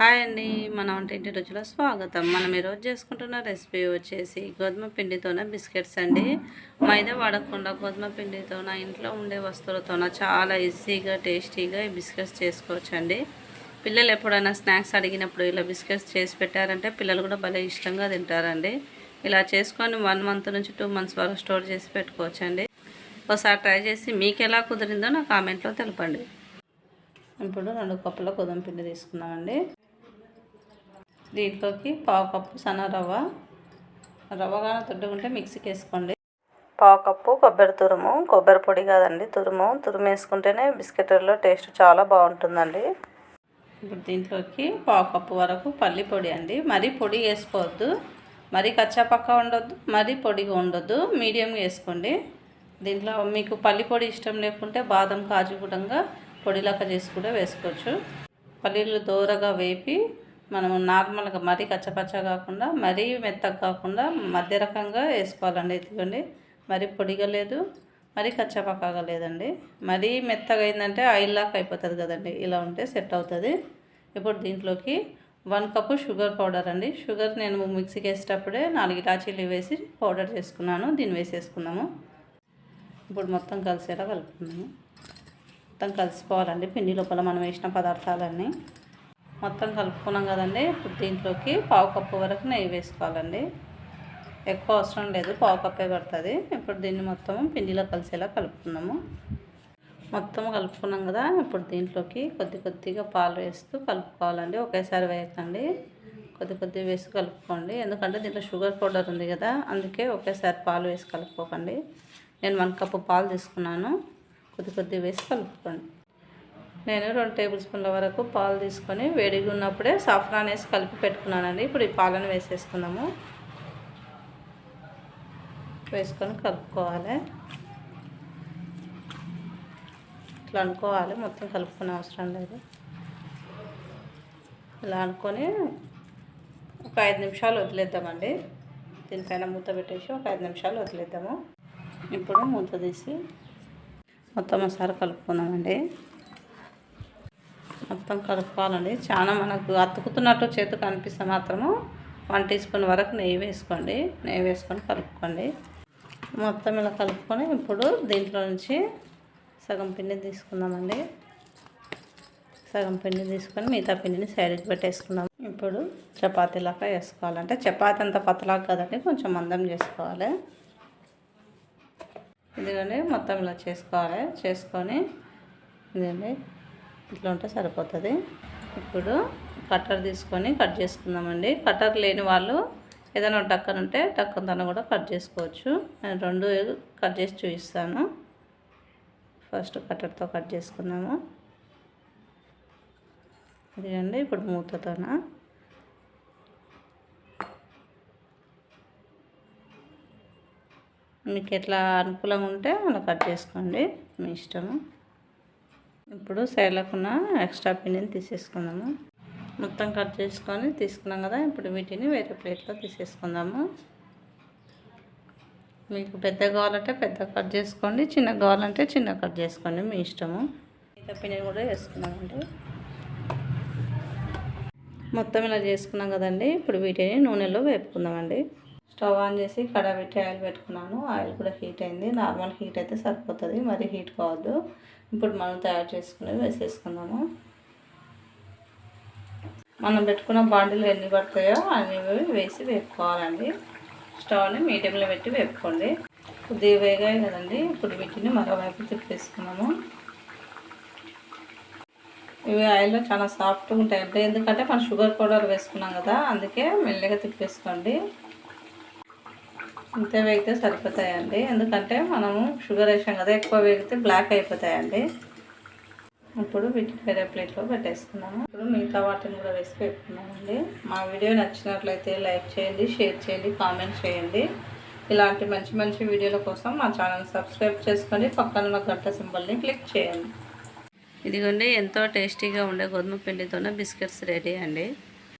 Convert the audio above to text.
Hi అండి మన వంటింటి రుచిలో స్వాగతం. మనం ఈరోజు చేసుకుంటున్న రెసిపీ వచ్చేసి గోధుమ పిండితోన బిస్కెట్స్ అండి. మైదా వాడకుండా గోధుమ పిండితోన ఇంట్లో ఉండే వస్తువులతోన చాలా ఈజీగా టేస్టీగా ఈ బిస్కెట్స్ చేసుకోవచ్చు అండి పిల్లలు ఎప్పుడైనా స్నాక్స్ అడిగినప్పుడు ఇలా బిస్కెట్స్ చేసి పెట్టారంటే పిల్లలు కూడా భలే ఇష్టంగా తింటారండి. ఇలా చేసుకొని వన్ మంత్ నుంచి టూ మంత్స్ వరకు స్టోర్ చేసి పెట్టుకోవచ్చు అండి ఒకసారి ట్రై చేసి మీకు ఎలా కుదిరిందో నా కామెంట్లో తెలపండి. ఇప్పుడు రెండు కప్పుల గోధుమ పిండి తీసుకున్నామండి దీంట్లోకి పావు కప్పు సన్న రవ్వ. రవ్వగానే తొడ్డుకుంటే మిక్సీకి వేసుకోండి పావు కప్పు కొబ్బరి తురుము. కొబ్బరి పొడి కాదండి తురుము. తురుము వేసుకుంటేనే బిస్కెట్లో టేస్ట్ చాలా బాగుంటుందండి. ఇప్పుడు దీంట్లోకి పావు కప్పు వరకు పల్లి పొడి అండి. మరీ పొడి వేసుకోవద్దు. మరీ కచ్చాపక్క ఉండొద్దు మరీ పొడిగా ఉండొద్దు. మీడియంగా వేసుకోండి. దీంట్లో మీకు పల్లి పొడి ఇష్టం లేకుంటే బాదం కాజు కూడా పొడిలాగా చేసి కూడా వేసుకోవచ్చు. పల్లీలు దూరగా వేపి మనం నార్మల్గా మరీ కచ్చపచ్చ కాకుండా మరీ మెత్తగా కాకుండా మధ్య రకంగా వేసుకోవాలండి. ఇదిగోండి. మరీ పొడిగా లేదు మరీ కచ్చపక్కగా లేదండి. మరీ మెత్తగా అయిందంటే ఆయిల్ లాక్ అయిపోతుంది కదండి. ఇలా ఉంటే సెట్ అవుతుంది. ఇప్పుడు దీంట్లోకి వన్ కప్పు షుగర్ పౌడర్ అండి. షుగర్ నేను మిక్సీకి వేసేటప్పుడే నాలుగు ఇలాచీలు వేసి పౌడర్ చేసుకున్నాను. దీన్ని వేసేసుకున్నాము. ఇప్పుడు మొత్తం కలిసేలా కలుపుకున్నాము మొత్తం కలిసిపోవాలండి. పిండి లోపల మనం వేసిన పదార్థాలన్నీ. మొత్తం కలుపుకున్నాం కదండి. ఇప్పుడు దీంట్లోకి పావు కప్పు వరకు నెయ్యి వేసుకోవాలండి. ఎక్కువ అవసరం లేదు పావు కప్పే పడుతుంది. ఇప్పుడు దీన్ని మొత్తం పిండిలో కలిసేలా కలుపుకున్నాము మొత్తం కలుపుకున్నాం కదా ఇప్పుడు దీంట్లోకి కొద్ది కొద్దిగా పాలు వేస్తూ కలుపుకోవాలండి. ఒకేసారి వేయకండి. కొద్ది కొద్దిగా వేసి కలుపుకోండి. ఎందుకంటే దీంట్లో షుగర్ పౌడర్ ఉంది కదా అందుకే ఒకేసారి పాలు వేసి కలుపుకోకండి. నేను వన్ కప్పు పాలు తీసుకున్నాను. కొద్ది కొద్దిగా వేసి కలుపుకోండి. నేను రెండు టేబుల్ స్పూన్ల వరకు పాలు తీసుకొని వేడిగా ఉన్నప్పుడే సాఫ్రాన్ వేసి కలిపి పెట్టుకున్నానండి. ఇప్పుడు ఈ పాలను వేసేసుకున్నాము వేసుకొని కలుపుకోవాలి. ఇట్లా అనుకోవాలి మొత్తం కలుపుకునే అవసరం లేదు. ఇలా అనుకొని ఒక ఐదు నిమిషాలు వదిలేద్దామండి. దీనిపైన మూత పెట్టేసి ఒక ఐదు నిమిషాలు వదిలేద్దాము. ఇప్పుడు మూత తీసి మొత్తం ఒకసారి కలుపుకుందామండి. మొత్తం కలుపుకోవాలండి చాలా మనకు అతుకుతున్నట్టు చేతికి అనిపిస్తే మాత్రము వన్ టీ స్పూన్ వరకు నెయ్యి వేసుకోండి. నెయ్యి వేసుకొని కలుపుకోండి. మొత్తం ఇలా కలుపుకొని ఇప్పుడు దీంట్లో నుంచి సగం పిండి తీసుకుందామండి. సగం పిండి తీసుకొని మిగతా పిండిని సైడ్కి పెట్టేసుకుందాం. ఇప్పుడు చపాతీలాగా వేసుకోవాలంటే చపాతీ అంత పతలాగా కదండి కొంచెం మందం చేసుకోవాలి. ఇదిగోండి మొత్తం ఇలా చేసుకోవాలి. చేసుకొని ఇదండి ఇట్లా ఉంటే సరిపోతుంది. ఇప్పుడు కట్టర్ తీసుకొని కట్ చేసుకుందామండి. కట్టర్ లేని వాళ్ళు ఏదైనా టక్కన్ ఉంటే టక్కన్ తన కూడా కట్ చేసుకోవచ్చు. నేను రెండు కట్ చేసి చూపిస్తాను. ఫస్ట్ కట్టర్తో కట్ చేసుకున్నాము ఇదిగండి ఇప్పుడు మూతతోన. మీకు ఎట్లా అనుకూలంగా ఉంటే అలా కట్ చేసుకోండి. మీ ఇష్టము. ఇప్పుడు సైడ్లకున్న ఎక్స్ట్రా పిండిని తీసేసుకుందాము. మొత్తం కట్ చేసుకొని తీసుకున్నాం కదా ఇప్పుడు వీటిని వేరే ప్లేట్లో తీసేసుకుందాము. మీకు పెద్ద కావాలంటే పెద్ద కట్ చేసుకోండి చిన్న కావాలంటే చిన్న కట్ చేసుకోండి మీ ఇష్టము. మిగతా పిండిని కూడా వేసుకున్నామండి మొత్తం ఇలా చేసుకున్నాం కదండి ఇప్పుడు వీటిని నూనెలో వేపుకుందామండి. స్టవ్ ఆన్ చేసి కడా పెట్టి ఆయిల్ పెట్టుకున్నాను. ఆయిల్ కూడా హీట్ అయింది. నార్మల్ హీట్ అయితే సరిపోతుంది. మరి హీట్ కావద్దు. ఇప్పుడు మనం తయారు చేసుకునేది వేసేసుకుందాము. మనం పెట్టుకున్న బాండీలు ఎన్ని పడతాయో అన్ని వేసి వేపుకోవాలండి. స్టవ్ని మీడియంలో పెట్టి వేపుకోండి. కొద్దిగా వేగాయి కదండి. ఇప్పుడు వీటిని మరోవైపు తిప్పేసుకున్నాము. ఇవి ఆయిల్లో చాలా సాఫ్ట్గా ఉంటాయి. అంటే ఎందుకంటే మనం షుగర్ పౌడర్ వేసుకున్నాం కదా అందుకే మెల్లగా తిప్పేసుకోండి. అంతే వేగితే సరిపోతాయండి. ఎందుకంటే మనము షుగర్ వేసాం కదా ఎక్కువ వేగితే బ్లాక్ అయిపోతాయండి. ఇప్పుడు వీటిని వేరే ప్లేట్లో పెట్టేసుకున్నాము. ఇప్పుడు మిగతా వాటిని కూడా వేసి పెట్టుకున్నామండి. మా వీడియో నచ్చినట్లయితే లైక్ చేయండి షేర్ చేయండి కామెంట్ చేయండి. ఇలాంటి మంచి మంచి వీడియోల కోసం మా ఛానల్ సబ్స్క్రైబ్ చేసుకొని పక్కన ఉన్న గంట సింబల్ని క్లిక్ చేయండి. ఇదిగోండి ఎంతో టేస్టీగా ఉండే గోధుమ పిండితోనే బిస్కెట్స్ రెడీ అండి.